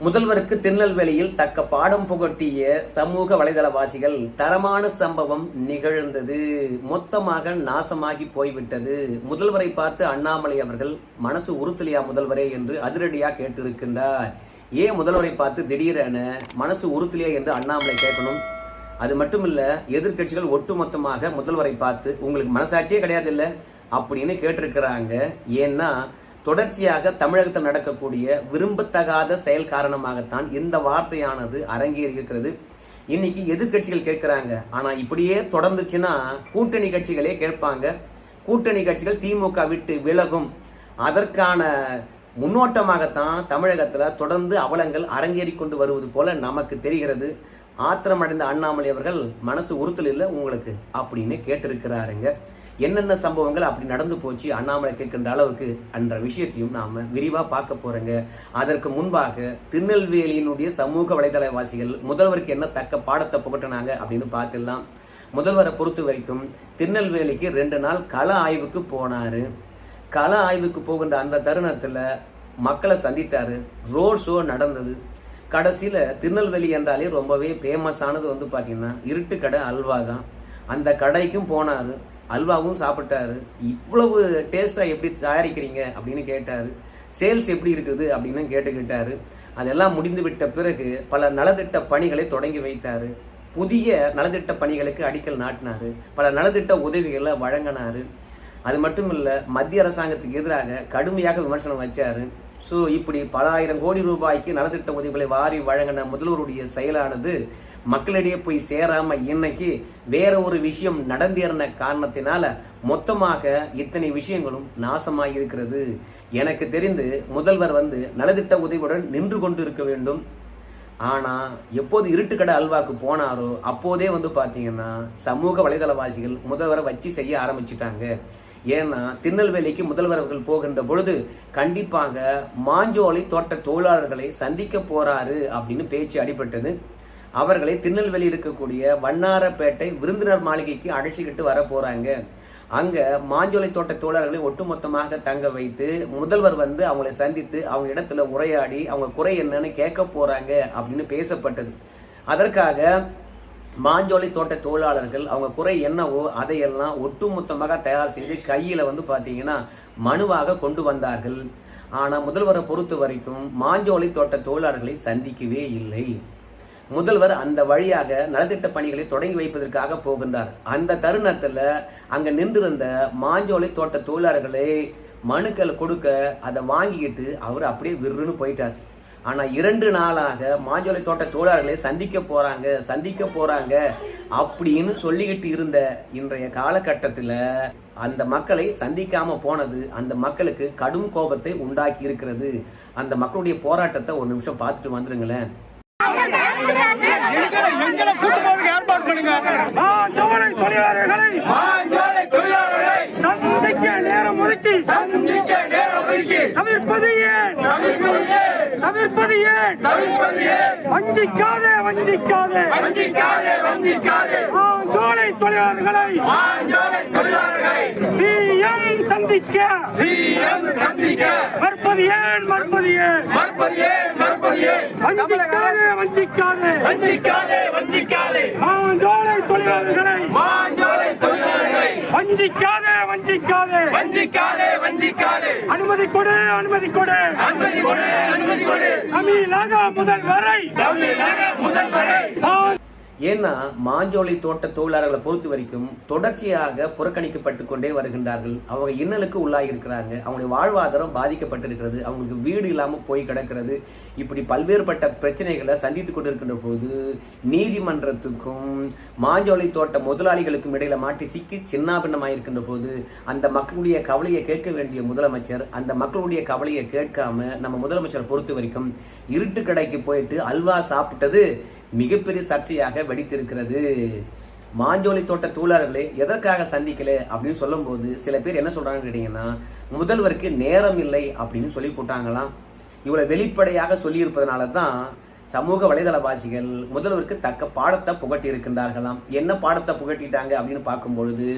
முதல்வருக்கு திருநெல்வேலியில் தக்க பாடம் புகட்டிய சமூக வலைதளவாசிகள் தரமான சம்பவம் நிகழ்ந்தது. மொத்தமாக நாசமாகி போய்விட்டது. முதல்வரை பார்த்து அண்ணாமலை அவர்கள் மனசு உறுத்தலியா முதல்வரே? என்று அதிரடியா கேட்டிருக்கின்றார். ஏன் முதல்வரை பார்த்து திடீரென மனசு உறுத்தலியா? என்று அண்ணாமலை கேட்கணும். அது மட்டும் இல்ல எதிர்க்கட்சிகள் ஒட்டுமொத்தமாக முதல்வரை பார்த்து உங்களுக்கு மனசாட்சியே கிடையாது இல்ல அப்படின்னு கேட்டிருக்கிறாங்க. ஏன்னா தொடர்ச்சியாக தமிழகத்தில் நடக்கக்கூடிய விரும்பத்தகாத செயல் காரணமாகத்தான் இந்த வார்த்தையானது அரங்கேறி இருக்கிறது. இன்னைக்கு எதிர்க்கட்சிகள் கேட்கிறாங்க. ஆனால் இப்படியே தொடர்ந்துச்சுன்னா கூட்டணி கட்சிகளே கேட்பாங்க. கூட்டணி கட்சிகள் திமுக விட்டு விலகும். அதற்கான முன்னோட்டமாகத்தான் தமிழகத்தில் தொடர்ந்து அவலங்கள் அரங்கேறி கொண்டு வருவது போல நமக்கு தெரிகிறது. ஆத்திரமடைந்த அண்ணாமலை அவர்கள் மனசு உறுத்தல் இல்லை உங்களுக்கு அப்படின்னு கேட்டிருக்கிறாருங்க. என்னென்ன சம்பவங்கள் அப்படி நடந்து போச்சு அண்ணாமலை கேட்கின்ற அளவுக்கு என்ற விஷயத்தையும் நாம் விரிவாக பார்க்க போகிறோங்க அதற்கு முன்பாக திருநெல்வேலியினுடைய சமூக வலைதளவாசிகள் முதல்வருக்கு என்ன தக்க பாடத்தை புகட்டினாங்க அப்படின்னு பார்த்துடலாம். முதல்வரை பொறுத்த வரைக்கும் திருநெல்வேலிக்கு ரெண்டு நாள் கள ஆய்வுக்கு போனார். கள ஆய்வுக்கு போகின்ற அந்த தருணத்தில் மக்களை சந்தித்தார். ரோட் ஷோ நடந்தது. கடைசியில் திருநெல்வேலி என்றாலே ரொம்பவே ஃபேமஸ் ஆனது வந்து பார்த்திங்கன்னா இருட்டு கடை அல்வா தான் அந்த கடைக்கும் போனாரு. அல்வாவும் சாப்பிட்டாரு. இவ்வளவு டேஸ்ட்டாக எப்படி தயாரிக்கிறீங்க அப்படின்னு கேட்டார். சேல்ஸ் எப்படி இருக்குது அப்படின்னு கேட்டுக்கிட்டார். அதெல்லாம் முடிந்து விட்ட பிறகு பல நலத்திட்ட பணிகளை தொடங்கி வைத்தார். புதிய நலத்திட்ட பணிகளுக்கு அடிக்கல் நாட்டினார். பல நலத்திட்ட உதவிகளை வழங்கினார். அது மட்டும் இல்லை மத்திய அரசாங்கத்துக்கு எதிராக கடுமையாக விமர்சனம் வச்சார். ஸோ இப்படி பல ஆயிரம் கோடி ரூபாய்க்கு நலத்திட்ட உதவிகளை வாரி வழங்கின முதல்வருடைய செயலானது மக்களிடையே போய் சேராம இன்னைக்கு வேற ஒரு விஷயம் நடந்தேறின காரணத்தினால மொத்தமாக இத்தனை விஷயங்களும் நாசமாக இருக்கிறது எனக்கு தெரிந்து முதல்வர் வந்து நலத்திட்ட உதவியுடன் நின்று கொண்டு இருக்க வேண்டும். ஆனா எப்போது இருட்டுக்கடை அல்வாக்கு போனாரோ அப்போதே வந்து பாத்தீங்கன்னா சமூக வலைதளவாசிகள் முதல்வரை வச்சு செய்ய ஆரம்பிச்சிட்டாங்க. ஏன்னா திருநெல்வேலிக்கு முதல்வர் அவர்கள் போகின்ற பொழுது கண்டிப்பாக மாஞ்சோலை தோட்ட தொழிலாளர்களை சந்திக்க போறாரு அப்படின்னு பேச்சு அடிபட்டது. அவர்களை திருநெல்வேலி இருக்கக்கூடிய வண்ணாரப்பேட்டை விருந்தினர் மாளிகைக்கு அழைச்சிக்கிட்டு வர போறாங்க. அங்க மாஞ்சோலை தோட்ட தொழிலாளர்களை ஒட்டுமொத்தமாக தங்க வைத்து முதல்வர் வந்து அவங்களை சந்தித்து அவங்க இடத்துல உரையாடி அவங்க குறை என்னன்னு கேட்க போறாங்க அப்படின்னு பேசப்பட்டது. அதற்காக மாஞ்சோலை தோட்ட தொழிலாளர்கள் அவங்க குறை என்னவோ அதையெல்லாம் ஒட்டுமொத்தமாக தயார் செய்து கையில வந்து பாத்தீங்கன்னா மனுவாக கொண்டு வந்தார்கள். ஆனா முதல்வரை பொறுத்த வரைக்கும் மாஞ்சோலை தோட்ட தொழிலாளர்களை சந்திக்கவே இல்லை. முதல்வர் அந்த வழியாக நலத்திட்ட பணிகளை தொடங்கி வைப்பதற்காக போகின்றார். அந்த தருணத்தில் அங்கே நின்றிருந்த மாஞ்சோலை தோட்ட தொழிலாளர்களை மனுக்கள் கொடுக்க அதை வாங்கிக்கிட்டு அவர் அப்படியே விருன்னு போயிட்டார். ஆனால் இரண்டு நாளாக மாஞ்சோலை தோட்ட தொழிலாளர்களை சந்திக்க போகிறாங்க சந்திக்க போகிறாங்க அப்படின்னு சொல்லிக்கிட்டு இருந்த இன்றைய காலகட்டத்தில் அந்த மக்களை சந்திக்காமல் போனது அந்த மக்களுக்கு கடும் கோபத்தை உண்டாக்கி இருக்கிறது. அந்த மக்களுடைய போராட்டத்தை ஒரு நிமிஷம் பார்த்துட்டு வந்துருங்களேன். எங்களை கூட்டு போறதுக்கு ஏற்பாடு பண்ணுங்க மாஞ்சோலை தொழிலாளர்களை மாஞ்சோலை தொழிலாளர்களை சந்திக்க நேரம் ஒதுக்கி சந்திக்க நேரம் ஒதுக்கி தவிர்ப்பது ஏன் தவிர்ப்பது ஏன்? தவிர்ப்பது ஏன் தவிர்ப்பது ஏன்? வஞ்சிக்காதே வஞ்சிக்காதே. வஞ்சிக்காதே வஞ்சிக்காதே. மாஞ்சோலை தொழிலாளர்களை. சிஎம் சந்திக்க. சிஎம் சந்திக்க. மறுப்பது ஏன் மறுப்பது ஏன்? மறுப்பது ஏன் மறுப்பது ஏன்? வஞ்சிக்காதே வஞ்சிக்காதே. வஞ்சிக்காதே வஞ்சிக்காதே. மாஞ்சோலை தொழிலாளர்களை. மாஞ்சோலை தொழிலாளர்களை. வஞ்சிக்காதே வஞ்சிக்காதே. வஞ்சிக்காதே கொடு அனுமதி கொடு. அனுமதி கொடு அனுமதி கொடு. தமிழக முதல்வரை தமிழக முதல்வரை ஏன்னா மாஞ்சோலை தோட்ட தொழிலாளர்களை பொறுத்த வரைக்கும் தொடர்ச்சியாக புறக்கணிக்கப்பட்டு கொண்டே வருகின்றார்கள். அவங்க இன்னலுக்கு உள்ளாகி இருக்கிறாங்க. அவங்களுடைய வாழ்வாதாரம் பாதிக்கப்பட்டிருக்கிறது. அவங்களுக்கு வீடு இல்லாமல் போய் கிடக்கிறது. இப்படி பல்வேறுபட்ட பிரச்சனைகளை சந்தித்து கொண்டிருக்கின்ற போது நீதிமன்றத்துக்கும் மாஞ்சோலை தோட்ட முதலாளிகளுக்கும் இடையில மாட்டி சிக்கி சின்னாபின்னமாயிருக்கின்ற போது அந்த மக்களுடைய கவலையை கேட்க வேண்டிய முதலமைச்சர் அந்த மக்களுடைய கவலையை கேட்காம நம்ம முதலமைச்சரை பொறுத்த வரைக்கும் இருட்டு கடைக்கு போயிட்டு அல்வா சாப்பிட்டது மிகப்பெரிய சர்ச்சையாக வெடித்திருக்கிறது. மாஞ்சோலை தோட்ட தொழிலாளர்களை எதற்காக சந்திக்கல அப்படின்னு சொல்லும்போது சில பேர் என்ன சொல்கிறாங்கன்னு கேட்டிங்கன்னா முதல்வருக்கு நேரம் இல்லை அப்படின்னு சொல்லி போட்டாங்களாம். இவ்வளோ வெளிப்படையாக சொல்லியிருப்பதனால தான் சமூக வலைதளவாசிகள் முதல்வருக்கு தக்க பாடத்தை புகட்டி இருக்கின்றார்களாம் என்ன பாடத்தை புகட்டிட்டாங்க அப்படின்னு பார்க்கும்பொழுது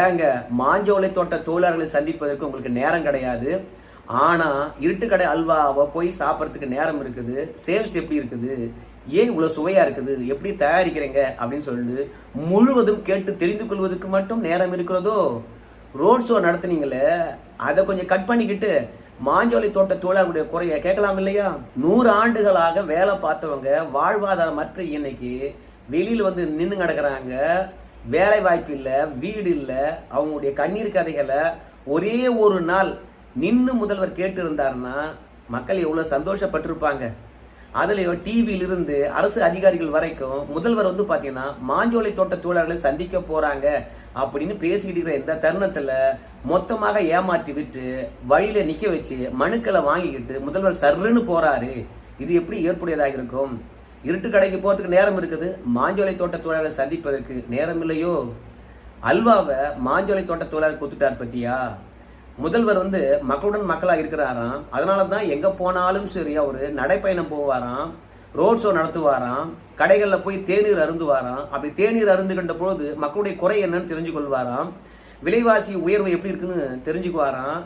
ஏங்க மாஞ்சோலை தோட்ட தொழிலாளர்களை சந்திப்பதற்கு உங்களுக்கு நேரம் கிடையாது. ஆனால் இருட்டுக்கடை அல்வாவை போய் சாப்பிட்றதுக்கு நேரம் இருக்குது. சேல்ஸ் எப்படி இருக்குது? ஏன் இவ்வளோ சுவையாக இருக்குது? எப்படி தயாரிக்கிறீங்க? அப்படின்னு சொல்லிட்டு முழுவதும் கேட்டு தெரிந்து கொள்வதற்கு மட்டும் நேரம் இருக்கிறதோ? ரோட் ஷோ நடத்துனீங்களே அதை கொஞ்சம் கட் பண்ணிக்கிட்டு மாஞ்சோலை தோட்ட தொழிலாளர்களுடைய குறைய கேட்கலாம் இல்லையா? நூறு ஆண்டுகளாக வேலை பார்த்தவங்க வாழ்வாதாரமற்ற இன்னைக்கு வெளியில் வந்து நின்று கிடக்குறாங்க வேலை வாய்ப்பு இல்லை வீடு இல்லை அவங்களுடைய கண்ணீர் கதைகளை ஒரே ஒரு நாள் நின்று முதல்வர் கேட்டு இருந்தாருன்னா மக்கள் எவ்வளோ சந்தோஷப்பட்டிருப்பாங்க. அதுலயும் டிவியிலிருந்து அரசு அதிகாரிகள் வரைக்கும் முதல்வர் வந்து பாத்தீங்கன்னா மாஞ்சோலை தோட்ட தொழிலாளர்களை சந்திக்க போறாங்க அப்படின்னு பேசிக்கிட்டு இருக்கிற இந்த தருணத்துல மொத்தமாக ஏமாற்றி விட்டு வழியில நிக்க வச்சு மனுக்களை வாங்கிக்கிட்டு முதல்வர் சர்ருன்னு போறாரு. இது எப்படி ஏற்புடையதாக இருக்கும்? இருட்டு கடைக்கு போறதுக்கு நேரம் இருக்குது. மாஞ்சோலை தோட்ட தொழிலாளர்களை சந்திப்பதற்கு நேரம் இல்லையோ? அல்வாவை மாஞ்சோலை தோட்ட தொழிலாளர் கொடுத்துட்டார் பத்தியா? முதல்வர் வந்து மக்களுடன் மக்களாக இருக்கிறாராம். அதனால தான் எங்கே போனாலும் சரி அவர் நடைப்பயணம் போவாராம் ரோட் ஷோ நடத்துவாராம் கடைகளில் போய் தேநீர் அருந்துவாராம். அப்படி தேநீர் அருந்துகின்ற பொழுது மக்களுடைய குறை என்னன்னு தெரிஞ்சு கொள்வாராம். விலைவாசி உயர்வு எப்படி இருக்குன்னு தெரிஞ்சுக்குவாராம்.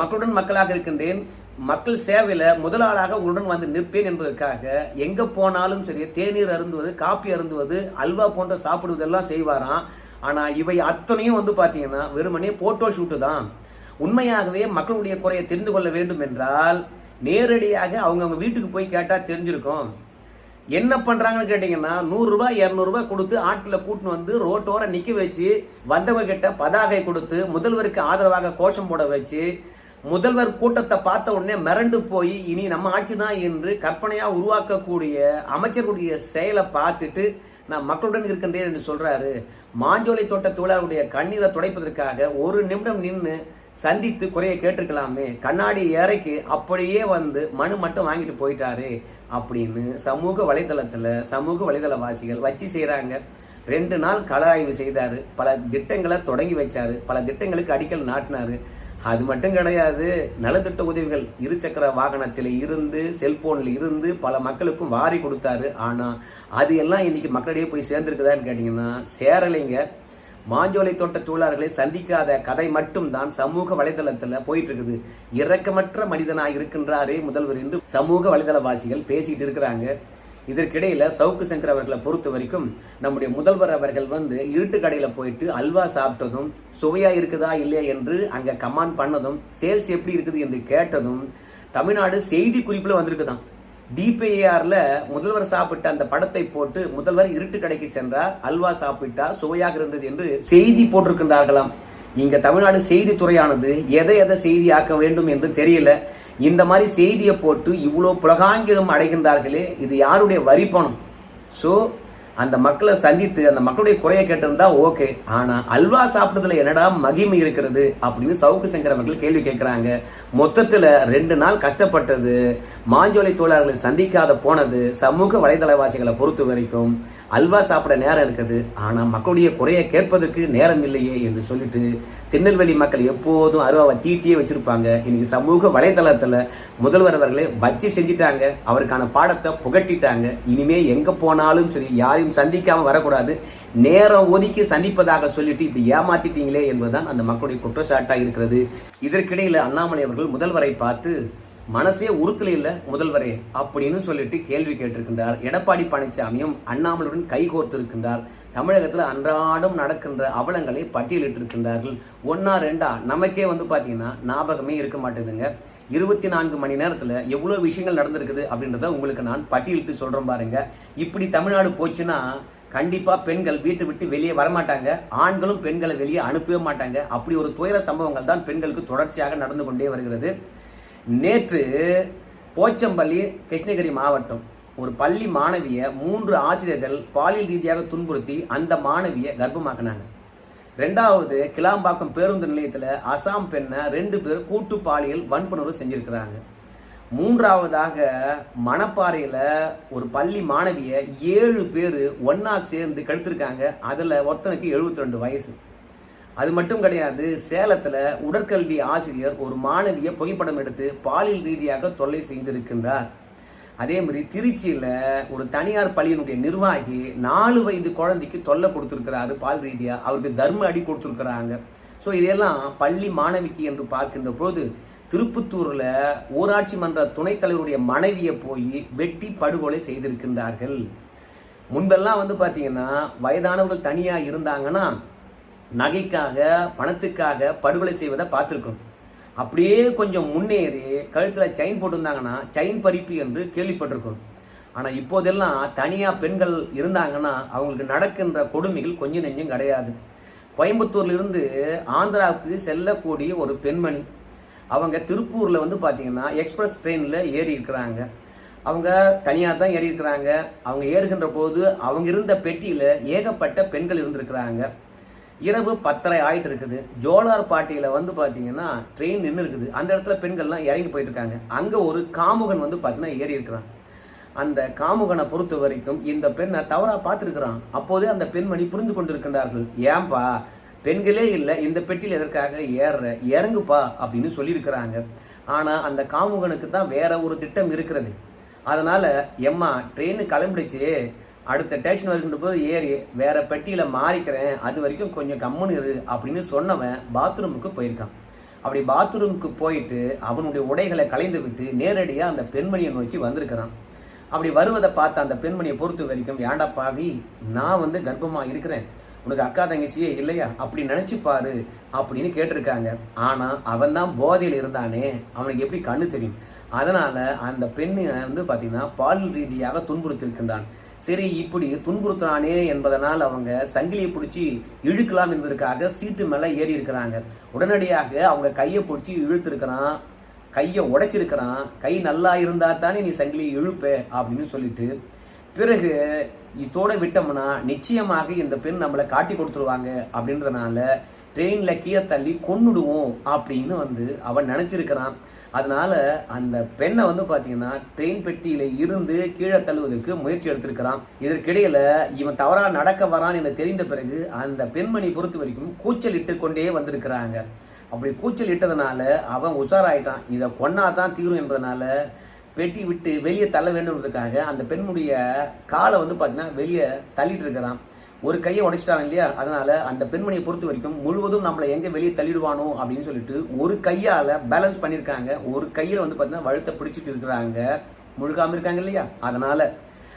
மக்களுடன் மக்களாக இருக்கின்றேன் மக்கள் சேவையில் முதலாளாக உங்களுடன் வந்து நிற்பேன் என்பதற்காக எங்கே போனாலும் சரி தேநீர் அருந்துவது காப்பி அருந்துவது அல்வா போன்ற சாப்பிடுவதெல்லாம் செய்வாராம். ஆனால் இவை அத்தனையும் வந்து பார்த்தீங்கன்னா வெறுமனே போட்டோ ஷூட்டு தான். உண்மையாகவே மக்களுடைய குறையை தெரிந்து கொள்ள வேண்டும் என்றால் நேரடியாக அவங்கவுங்க வீட்டுக்கு போய் கேட்டால் தெரிஞ்சிருக்கும். என்ன பண்ணுறாங்கன்னு கேட்டிங்கன்னா நூறுரூவா இரநூறுபா கொடுத்து ஆட்களை கூட்டின்னு வந்து ரோட்டோர நிற்க வச்சு வந்தவங்க கிட்ட பதாகை கொடுத்து முதல்வருக்கு ஆதரவாக கோஷம் போட வச்சு முதல்வர் கூட்டத்தை பார்த்த உடனே மிரண்டு போய் இனி நம்ம ஆட்சி தான் என்று கற்பனையாக உருவாக்கக்கூடிய அமைச்சர்களுடைய செயலை பார்த்துட்டு நான் மக்களுடன் இருக்கின்றேன் என்று சொல்கிறாரு மாஞ்சோலை தோட்ட தொழிலாளருடைய கண்ணீரை துடைப்பதற்காக ஒரு நிமிடம் நின்று சந்தித்து குறைய கேட்டிருக்கலாமே. கண்ணாடி ஏறைக்கு அப்படியே வந்து மனு மட்டும் வாங்கிட்டு போயிட்டாரு அப்படின்னு சமூக வலைதளத்தில் சமூக வலைதளவாசிகள் வச்சு செய்கிறாங்க ரெண்டு நாள் கள ஆய்வு செய்தார். பல திட்டங்களை தொடங்கி வச்சார். பல திட்டங்களுக்கு அடிக்கல் நாட்டினாரு. அது மட்டும் கிடையாது நலத்திட்ட உதவிகள் இருசக்கர வாகனத்தில் இருந்து செல்போனில் இருந்து பல மக்களுக்கும் வாரி கொடுத்தாரு. ஆனால் அது எல்லாம் இன்னைக்கு மக்களிடையே போய் சேர்ந்துருக்குதான்னு கேட்டிங்கன்னா சேரலைங்க. மாஞ்சோலை தோட்ட தொழிலாளர்களை சந்திக்காத கதை மட்டும்தான் சமூக வலைதளத்துல போயிட்டு இருக்குது இரக்கமற்ற மனிதனாக இருக்கின்றாரே முதல்வர் என்று சமூக வலைதளவாசிகள் பேசிட்டு இருக்கிறாங்க. இதற்கிடையில சவுக்கு சங்கர் அவர்களை பொறுத்த வரைக்கும் நம்முடைய முதல்வர் அவர்கள் வந்து இருட்டு கடையில போயிட்டு அல்வா சாப்பிட்டதும் சுவையா இருக்குதா இல்லையா என்று அங்க கமாண்ட் பண்ணதும் சேல்ஸ் எப்படி இருக்குது என்று கேட்டதும் தமிழ்நாடு செய்தி குறிப்புல வந்திருக்குதான் டிபிஏஆரில் முதல்வர் சாப்பிட்ட அந்த படத்தை போட்டு முதல்வர் இருட்டு கடைக்கு சென்றார். அல்வா சாப்பிட்டா சுவையாக இருந்தது என்று செய்தி போட்டிருக்கின்றார்களாம். இங்கே தமிழ்நாடு செய்தித்துறையானது எதை எதை செய்தி ஆக்க வேண்டும் என்று தெரியல. இந்த மாதிரி செய்தியை போட்டு இவ்வளோ புலகாங்கிதம் அடைகின்றார்களே இது யாருடைய வரிப்பணம்? ஸோ அந்த மக்களை சந்தித்து அந்த மக்களுடைய குறையை கேட்டிருந்தா ஓகே ஆனா அல்வா சாப்பிட்றதுல என்னடா மகிமை இருக்கிறது? அப்படின்னு சவுக்கு சங்கர் அவர்கள் கேள்வி கேட்கிறாங்க. மொத்தத்துல ரெண்டு நாள் கஷ்டப்பட்டது. மாஞ்சோலை தொழிலாளர்களை சந்திக்காத போனது சமூக வலைதளவாசிகளை பொறுத்த வரைக்கும் அல்வா சாப்பிட நேரம் இருக்குது. ஆனால் மக்களுடைய குறையை கேட்பதற்கு நேரம் இல்லையே என்று சொல்லிட்டு திருநெல்வேலி மக்கள் எப்போதும் அருவாவை தீட்டியே வச்சுருப்பாங்க. இன்னைக்கு சமூக வலைதளத்தில் முதல்வர் அவர்களே வச்சு செஞ்சிட்டாங்க. அவருக்கான பாடத்தை புகட்டிட்டாங்க. இனிமே எங்கே போனாலும் சரி யாரையும் சந்திக்காமல் வரக்கூடாது. நேரம் ஒதுக்கி சந்திப்பதாக சொல்லிட்டு இப்படி ஏமாத்திட்டீங்களே என்பதுதான் அந்த மக்களுடைய குற்றச்சாட்டாக இருக்கிறது. இதற்கிடையில் அண்ணாமலை அவர்கள் முதல்வரை பார்த்து மனசே உறுத்துல இல்லை முதல்வரே அப்படின்னு சொல்லிட்டு கேள்வி கேட்டிருக்கின்றார். எடப்பாடி பழனிசாமியும் அண்ணாமலையுடன் கைகோர்த்து இருக்கின்றார் தமிழகத்தில் அன்றாடம் நடக்கின்ற அவலங்களை பட்டியலிட்டிருக்கின்றார்கள். ஒன்னா ரெண்டா நமக்கே வந்து பார்த்தீங்கன்னா ஞாபகமே இருக்க மாட்டேதுங்க இருபத்தி நான்கு மணி நேரத்தில் எவ்வளோ விஷயங்கள் நடந்திருக்குது அப்படின்றத உங்களுக்கு நான் பட்டியலிட்டு சொல்கிறேன் பாருங்க. இப்படி தமிழ்நாடு போச்சுன்னா கண்டிப்பாக பெண்கள் வீட்டை விட்டு வெளியே வரமாட்டாங்க. ஆண்களும் பெண்களை வெளியே அனுப்பவே மாட்டாங்க. அப்படி ஒரு துயர சம்பவங்கள் தான் பெண்களுக்கு தொடர்ச்சியாக நடந்து கொண்டே வருகிறது. நேற்று போச்சம்பள்ளி கிருஷ்ணகிரி மாவட்டம் ஒரு பள்ளி மாணவிய மூன்று ஆசிரியர்கள் பாலியல் ரீதியாக துன்புறுத்தி அந்த மாணவியை கர்ப்பமாக்கினாங்க. ரெண்டாவது கிளாம்பாக்கம் பேருந்து நிலையத்தில் அசாம் பெண்ணை ரெண்டு பேர் கூட்டு பாலியல் வன்புணர்வு செஞ்சுருக்கிறாங்க. மூன்றாவதாக மணப்பாறையில் ஒரு பள்ளி மாணவியை ஏழு பேர் ஒன்றா சேர்ந்து கெடுத்திருக்காங்க. அதில் ஒருத்தனுக்கு 72 ரெண்டு வயசு. அது மட்டும் கிடையாது சேலத்துல உடற்கல்வி ஆசிரியர் ஒரு மாணவியை புகைப்படம் எடுத்து பாலியல் ரீதியாக தொல்லை செய்திருக்கின்றார். அதே மாதிரி திருச்சியில ஒரு தனியார் பள்ளியினுடைய நிர்வாகி நாலு வயது குழந்தைக்கு தொல்லை கொடுத்துருக்கிறாரு பால் ரீதியா. அவருக்கு தர்ம அடி கொடுத்துருக்குறாங்க. ஸோ இதெல்லாம் பள்ளி மாணவிக்கு என்று பார்க்கின்ற போது திருப்பத்தூரில் ஊராட்சி மன்ற துணைத் தலைவருடைய மனைவியை போய் வெட்டி படுகொலை செய்திருக்கின்றார்கள். முன்பெல்லாம் வந்து பாத்தீங்கன்னா வயதானவர்கள் தனியா இருந்தாங்கன்னா நகைக்காக பணத்துக்காக படுகொலை செய்வதை பார்த்துருக்கோம். அப்படியே கொஞ்சம் முன்னேறி கழுத்தில் செயின் போட்டிருந்தாங்கன்னா செயின் பறிப்பு என்று கேள்விப்பட்டிருக்கோம். ஆனால் இப்போதெல்லாம் தனியாக பெண்கள் இருந்தாங்கன்னா அவங்களுக்கு நடக்கின்ற கொடுமைகள் கொஞ்சம் நெஞ்சம் கிடையாது. கோயம்புத்தூர்லேருந்து ஆந்திராவுக்கு செல்லக்கூடிய ஒரு பெண்மணி அவங்க திருப்பூரில் வந்து பார்த்திங்கன்னா எக்ஸ்பிரஸ் ட்ரெயினில் ஏறி இருக்கிறாங்க. அவங்க தனியாக தான் ஏறி இருக்கிறாங்க. அவங்க ஏறுகின்ற போது அவங்க இருந்த பெட்டியில் ஏகப்பட்ட பெண்கள் இருந்திருக்கிறாங்க. இரவு பத்தரை ஆயிட்டு இருக்குது ஜோலார் பாட்டியில் வந்து பார்த்தீங்கன்னா ட்ரெயின் நின்று இருக்குது அந்த இடத்துல பெண்கள்லாம் இறங்கி போயிட்டு இருக்காங்க ஒரு காமுகன் வந்து பார்த்தீங்கன்னா ஏறி இருக்கிறான். அந்த காமுகனை பொறுத்த வரைக்கும் இந்த பெண்ணை தவறா பார்த்துருக்குறான். அப்போதே அந்த பெண்மணி புரிந்து கொண்டிருக்கின்றார்கள். ஏன்பா பெண்களே இல்லை இந்த பெட்டியில் எதற்காக ஏறுற? இறங்குப்பா அப்படின்னு சொல்லியிருக்கிறாங்க. ஆனால் அந்த காமுகனுக்கு தான் வேற ஒரு திட்டம் இருக்கிறது. அதனால் எம்மா ட்ரெயின் கிளம்பிடுச்சு. அடுத்த ஸ்டேஷன் வருகின்ற போது ஏறி வேற பெட்டியில் மாறிக்கிறேன். அது வரைக்கும் கொஞ்சம் கம்முன்னு இரு அப்படின்னு சொன்னவன் பாத்ரூமுக்கு போயிருக்கான். அப்படி பாத்ரூமுக்கு போயிட்டு அவனுடைய உடைகளை கலைந்து விட்டு நேரடியாக அந்த பெண்மணியை நோக்கி வந்திருக்கிறான். அப்படி வருவதை பார்த்த அந்த பெண்மணியை பொறுத்த வரைக்கும் ஏன்டா பாவி நான் வந்து கர்ப்பமாக இருக்கிறேன். உனக்கு அக்கா தங்கச்சியே இல்லையா? அப்படி நினச்சி பாரு அப்படின்னு கேட்டிருக்காங்க. ஆனால் அவன் தான் போதையில் இருந்தானே. அவனுக்கு எப்படி கண்ணு தெரியும்? அதனால் அந்த பெண்ணை வந்து பார்த்திங்கன்னா பால் ரீதியாக துன்புறுத்திருக்கின்றான் சரி இப்படி துன்புறுத்துறானே என்பதனால் அவங்க சங்கிலியை பிடிச்சி இழுக்கலாம் என்பதற்காக சீட்டு மேலே ஏறி இருக்கிறாங்க. உடனடியாக அவங்க கையை பிடிச்சி இழுத்துருக்கிறான். கையை உடைச்சிருக்கிறான். கை நல்லா இருந்தா தானே நீ சங்கிலியை இழுப்ப அப்படின்னு சொல்லிட்டு பிறகு இதோட விட்டோம்னா நிச்சயமாக இந்த பெண் நம்மளை காட்டி கொடுத்துருவாங்க அப்படின்றதுனால ட்ரெயினில் கீழே தள்ளி கொன்னுடுவோம் அப்படின்னு வந்து அவன் நினச்சிருக்கிறான். அதனால அந்த பெண்ணை வந்து பாத்தீங்கன்னா ட்ரெயின் பெட்டியில இருந்து கீழே தள்ளுவதற்கு முயற்சி எடுத்திருக்கிறான். இதற்கிடையில இவன் தவறா நடக்க வரான் என தெரிந்த பிறகு அந்த பெண்மணி பொறுத்த வரைக்கும் கூச்சல் இட்டு கொண்டே வந்திருக்கிறாங்க. அப்படி கூச்சல் இட்டதுனால அவன் உஷாராயிட்டான். இதை கொன்னாதான் தீரும் என்பதனால பெட்டி விட்டு வெளியே தள்ள வேண்டும்ன்றதுக்காக அந்த பெண்ணுடைய காலை வந்து பார்த்தீங்கன்னா வெளியே தள்ளிட்டு இருக்கிறான். ஒரு கையை உடைச்சிட்டாங்க இல்லையா? அதனால அந்த பெண்மணியை பொறுத்த வரைக்கும் முழுவதும் நம்மளை எங்க வெளியே தள்ளிடுவானோ அப்படின்னு சொல்லிட்டு ஒரு கையால பேலன்ஸ் பண்ணியிருக்காங்க. ஒரு கையில வந்து பார்த்தீங்கன்னா வழுத்தை பிடிச்சிட்டு இருக்கிறாங்க. முழுகாம இருக்காங்க இல்லையா? அதனால.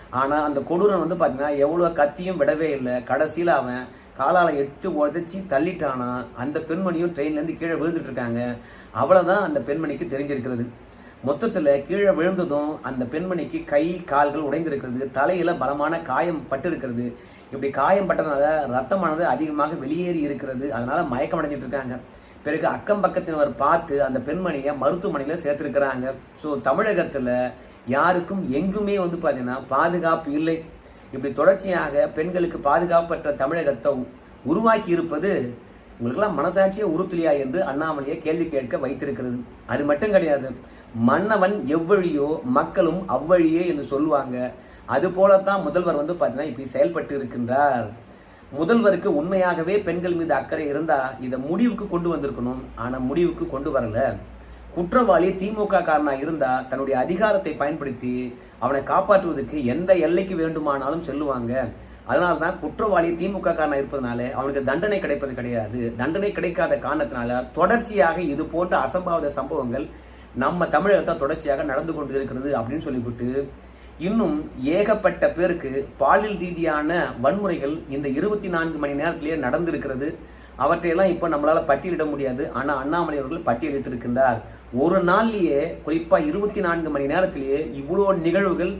ஆனா அந்த கொடூரம் வந்து பார்த்தீங்கன்னா எவ்வளவு கத்தியும் விடவே இல்லை. கடைசியில அவன் காலால எட்டு உதச்சி தள்ளிட்டானா? அந்த பெண்மணியும் ட்ரெயின்ல இருந்து கீழே விழுந்துட்டு இருக்காங்க. அவ்வளவுதான் அந்த பெண்மணிக்கு தெரிஞ்சிருக்கிறது. மொத்தத்துல கீழே விழுந்ததும் அந்த பெண்மணிக்கு கை கால்கள் உடைந்திருக்கிறது. தலையில பலமான காயம் பட்டிருக்கிறது. இப்படி காயம் பட்டதுனால ரத்தமானது அதிகமாக வெளியேறி இருக்கிறது. அதனால மயக்கம் அடைஞ்சிட்டு இருக்காங்க. பிறகு அக்கம் பக்கத்தினர் பார்த்து அந்த பெண்மணியை மருத்துவமனையில் சேர்த்துருக்கிறாங்க. ஸோ தமிழகத்தில் யாருக்கும் எங்குமே வந்து பார்த்தீங்கன்னா பாதுகாப்பு இல்லை. இப்படி தொடர்ச்சியாக பெண்களுக்கு பாதுகாப்பற்ற தமிழகத்தை உருவாக்கி இருப்பது உங்களுக்கெல்லாம் மனசாட்சியே உறுத்துலியா என்று அண்ணாமலையை கேள்வி கேட்க வைத்திருக்கிறது. அது மட்டும் கிடையாது. மன்னவன் எவ்வழியோ மக்களும் அவ்வழியே என்று சொல்லுவாங்க. அது போலத்தான் முதல்வர் வந்து பார்த்தீங்கன்னா இப்படி செயல்பட்டு இருக்கின்றார். முதல்வருக்கு உண்மையாகவே பெண்கள் மீது அக்கறை இருந்தா இதை முடிவுக்கு கொண்டு வந்திருக்கணும். ஆனா முடிவுக்கு கொண்டு வரல. குற்றவாளி திமுக காரனா இருந்தா தன்னுடைய அதிகாரத்தை பயன்படுத்தி அவனை காப்பாற்றுவதற்கு எந்த எல்லைக்கு வேண்டுமானாலும் செல்லுவாங்க. அதனால தான் குற்றவாளி திமுக காரனா இருப்பதனால அவனுக்கு தண்டனை கிடைப்பது கிடையாது. தண்டனை கிடைக்காத காரணத்தினால தொடர்ச்சியாக இது போன்ற அசம்பாவித சம்பவங்கள் நம்ம தமிழகத்தை தொடர்ச்சியாக நடந்து கொண்டு இருக்கிறது அப்படின்னு சொல்லிவிட்டு இன்னும் ஏகப்பட்ட பேருக்கு பாலியல் ரீதியான வன்முறைகள் இந்த இருபத்தி நான்கு மணி நேரத்திலேயே நடந்திருக்கிறது. அவற்றையெல்லாம் இப்போ நம்மளால் பட்டியலிட முடியாது. ஆனால் அண்ணாமலை அவர்கள் பட்டியலிட்டிருக்கின்றார். ஒரு நாள்லேயே குறிப்பாக இருபத்தி நான்கு மணி நேரத்திலேயே இவ்வளோ நிகழ்வுகள்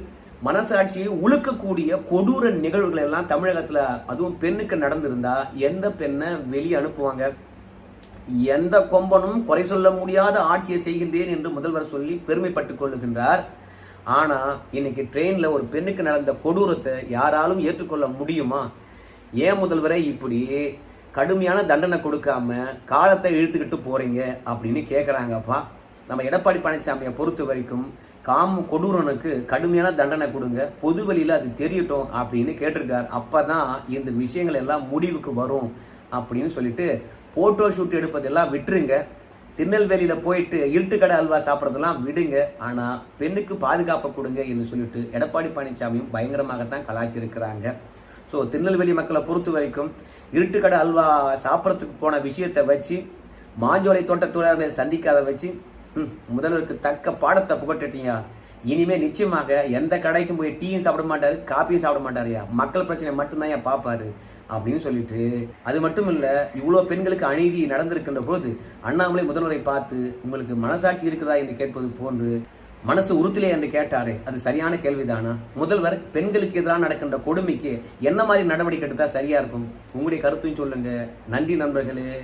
மனசாட்சியை உழுக்கக்கூடிய கொடூர நிகழ்வுகள் எல்லாம் தமிழகத்தில் அதுவும் பெண்ணுக்கு நடந்திருந்தா எந்த பெண்ணை வெளியே அனுப்புவாங்க? எந்த கொம்பனும் குறை சொல்ல முடியாத ஆட்சியை செய்கின்றேன் என்று முதல்வர் சொல்லி பெருமைப்பட்டுக் கொள்ளுகின்றார். ஆனால் இன்னைக்கு ட்ரெயினில் ஒரு பெண்ணுக்கு நடந்த கொடூரத்தை யாராலும் ஏற்றுக்கொள்ள முடியுமா? ஏன் முதல்வரை இப்படி கடுமையான தண்டனை கொடுக்காம காலத்தை இழுத்துக்கிட்டு போகிறீங்க அப்படின்னு கேட்குறாங்கப்பா நம்ம எடப்பாடி பழனிசாமியை பொறுத்த வரைக்கும் காம கொடூரனுக்கு கடுமையான தண்டனை கொடுங்க. பொது வழியில் அது தெரியட்டும் அப்படின்னு கேட்டிருக்கார். அப்பதான் இந்த விஷயங்கள் எல்லாம் முடிவுக்கு வரும் அப்படின்னு சொல்லிட்டு ஃபோட்டோ ஷூட் எடுப்பதெல்லாம் விட்டுருங்க. திருநெல்வேலியில் போயிட்டு இருட்டுக்கடை அல்வா சாப்பிட்றதெல்லாம் விடுங்க. ஆனால் பெண்ணுக்கு பாதுகாப்பை கொடுங்க என்று சொல்லிட்டு எடப்பாடி பழனிசாமியும் பயங்கரமாகத்தான் கலாய்ச்சிருக்கிறாங்க. ஸோ திருநெல்வேலி மக்களை பொறுத்த வரைக்கும் இருட்டுக்கடை அல்வா சாப்பிட்றதுக்கு போன விஷயத்தை வச்சு மாஞ்சோலை தோட்ட தொழிலாளர்களை சந்திக்காத வச்சு முதல்வருக்கு தக்க பாடத்தை புகட்டுட்டீங்க. இனிமே நிச்சயமாக எந்த கடைக்கும் போய் டீயும் சாப்பிட மாட்டார் காப்பியும் சாப்பிட மாட்டாருயா மக்கள் பிரச்சனை மட்டும்தான் ஏன் பார்ப்பாரு? அப்படின்னு சொல்லிட்டு அது மட்டும் இல்லை இவ்வளோ பெண்களுக்கு அநீதி நடந்திருக்கின்ற போது அண்ணாமலை முதல்வரை பார்த்து உங்களுக்கு மனசாட்சி இருக்குதா? என்று கேட்பது போன்று மனசு உறுத்திலே என்று கேட்டாரே அது சரியான கேள்விதானா? முதல்வர் பெண்களுக்கு எதிராக நடக்கின்ற கொடுமைக்கு என்ன மாதிரி நடவடிக்கை எடுத்தால் சரியா இருக்கும்? உங்களுடைய கருத்தையும் சொல்லுங்க. நன்றி நண்பர்களே.